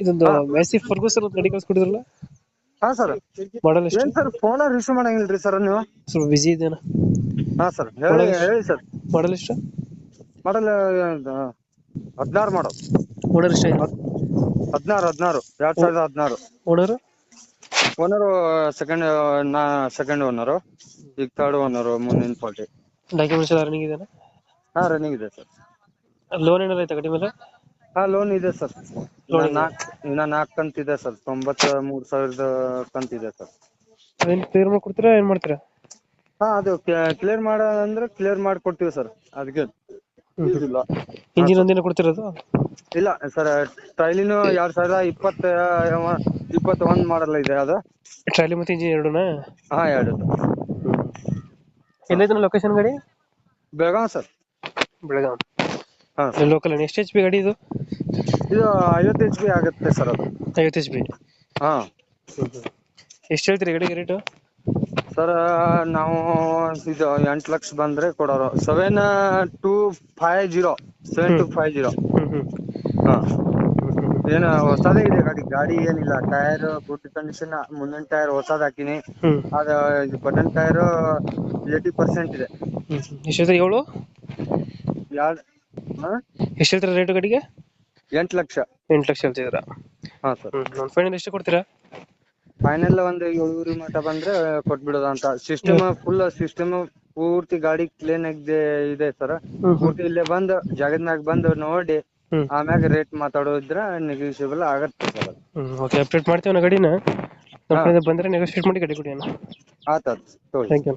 ಇದೊಂದು ಫರ್ಗೂಸರ್ ಗಾಡಿ ಕಳ್ಸ್ಕೊಡಿದ್ರಲ್ಲ? ಹಾ ಸರ್. ಮಾಡಲ್ ಏನ್ ಸರ್ ಫೋನ್ ರಿಸೀವ್ ಮಾಡಂಗಿಲ್ರಿ ಸರ್ ನೀವು? ಸ್ವಲ್ಪ ಬಿಜಿ ಇದೆನಾ ಹಾ ಸರ್. ಹೇಳಿ ಹೇಳಿ ಸರ್. ಮಾಡಲ್ ಎಷ್ಟು? ಮಾಡಲ್ ಹದಿನಾರು ಮಾಡೋ ಓನರ್ ಎಷ್ಟು? ಹದಿನಾರು ಹದಿನಾರು. ಎರಡ್ ಸಾವಿರದ ಹದಿನಾರು. ಓನರ್ ಓನರು ಸೆಕೆಂಡ್ ನಾ ಸೆಕೆಂಡ್ ಓನರು ಈಗ ಥರ್ಡ್ ಓನರು ಮುಂದಿನ ಪಾರ್ಟಿ ಡಾಕ್ಯುಮೆಂಟ್ಸ್ ಎಲ್ಲ ರನ್ನಿಂಗ್ ಇದೆನಾ? ಹಾ ರನ್ನಿಂಗ್ ಇದೆ ಸರ್. ಲೋನ್ ಏನಾರ ಐತೆ ಗಾಡಿ ಮೇಲೆ? ಹಾ ಲೋನ್ ಇದೆ ಸರ್. ನಾಕ್ ಇದೆ. ನಾಲ್ಕು ಇನ್ನ ನಾಲ್ಕು ಕಂತಿದೆ ಸರ್. ತೊಂಬತ್ತ ಮೂರ್ ಸಾವಿರದ ಕಂತಿದೆ ಸರ್. ಅದೇನು ಕ್ಲಿಯರ್ ಮಾಡ್ಕೊಡ್ತೀರಾ ಏನು ಮಾಡ್ತೀರಾ? ಹಾ ಅದು ಕ್ಲಿಯರ್ ಮಾಡ ಅಂದ್ರೆ ಕ್ಲಿಯರ್ ಮಾಡ್ಕೊಡ್ತೀವಿ ಸರ್. ಅದಕ್ಕೆ ಇಲ್ಲ ಇಂಜಿನ್ ಒಂದಿನ ಕೊಡ್ತಿರೋದು? ಇಲ್ಲ ಸರ್ ಟ್ರೈಲಿನು ಎರಡ್ ಸಾವಿರದ ಇಪ್ಪತ್ತ ಇಪ್ಪತ್ತ ಒಂದ್ ಮಾಡಲ್ ಇದೆ ಅದು. ಟ್ರೈಲಿ ಮತ್ತೆ ಇಂಜಿನ್ ಎರಡೂನಾ? ಹಾ ಎರಡು. ಎಲ್ಲೈತೆ ಲೊಕೇಶನ್ ಗಾಡಿ? ಬೆಳಗಾವ್ ಸರ್. ಬೆಳಗಾಂ. ಹಾ. ಲೋಕಲ್ ಎಷ್ಟು ಎಚ್ ಪಿ ಗಾಡಿ ಇದು? ಇದು ಐವತ್ತು ಎಚ್ ಬಿ ಆಗುತ್ತೆ ಸರ್ ಅದು. ಐವತ್ತು ಎಚ್ ಪಿ ಹಾ. ಎಷ್ಟು ಹೇಳ್ತೀರಿ ಗಾಡಿಗೆ ರೇಟು ಸರ್ ನಾವು ಇದು ಎಂಟ್ ಲಕ್ಷ ಬಂದ್ರೆ ಕೊಡೋರು. Seven two five zero seven two five zero ಹಾ. ಏನು ಹೊಸದೇ ಇದೆ ಗಾಡಿ. ಗಾಡಿ ಏನಿಲ್ಲ. ಟೈರ್ ಗುಡ್ ಕಂಡೀಷನ್ ಮುಂದಿನ ಟೈರ್ ಹೊಸದ್ ಹಾಕಿನಿ. ಅದು ಇದು ಬಟನ್ ಟೈರ್ ಏಯ್ಟಿ ಪರ್ಸೆಂಟ್ ಇದೆ. ಹ್ಞೂ ಎಷ್ಟು ಹೇಳ್ತೀರಿ ಏಳು? ಹಾ ಎಷ್ಟು ಹೇಳ್ತೀರಾ ರೇಟು ಗಾಡಿಗೆ? ಎಂಟ್ ಲಕ್ಷ. ಎಂಟು ಲಕ್ಷ ಹೇಳ್ತಿದ್ದೀರಾ? ಹಾ ಸರ್. ನಮ್ಮ ಫೈನಲ್ ಎಷ್ಟು ಕೊಡ್ತೀರಾ? ಫೈನಲ್ ಒಂದು ಏಳೂರು ಮಟ್ಟ ಬಂದ್ರೆ ಕೊಟ್ಬಿಡೋದ ಅಂತ. ಸಿಸ್ಟಮ್ ಫುಲ್ ಸಿಸ್ಟಮ್ ಪೂರ್ತಿ ಗಾಡಿ ಕ್ಲೀನ್ ಆಗಿದೆ ಇದೆ ಸರ್. ಪೂರ್ತಿ ಇಲ್ಲೇ ಬಂದು ಜಾಗದ ಮ್ಯಾಗ ಬಂದು ನೋಡಿ ಆಮ್ಯಾಗ ರೇಟ್ ಮಾತಾಡೋದ್ರ ನೆಗೋಷಿಯಬಲ್ ಆಗತ್ತೆ ಸರ್ ಓಕೆ ಅಪ್ಡೇಟ್ ಮಾಡ್ತೀವಿ ಗಾಡಿನ? ಬಂದ್ರೆ ಕಡೆಯಿಂದ ಬಂದರೆ ನೆಗೋಷಿಯೇಟ್ ಮಾಡಿ ಗಾಡಿ ಕೊಡಿ ಅಣ್ಣ. ಆತ ತಗೊಳ್ಳಿ ಥ್ಯಾಂಕ್ ಯು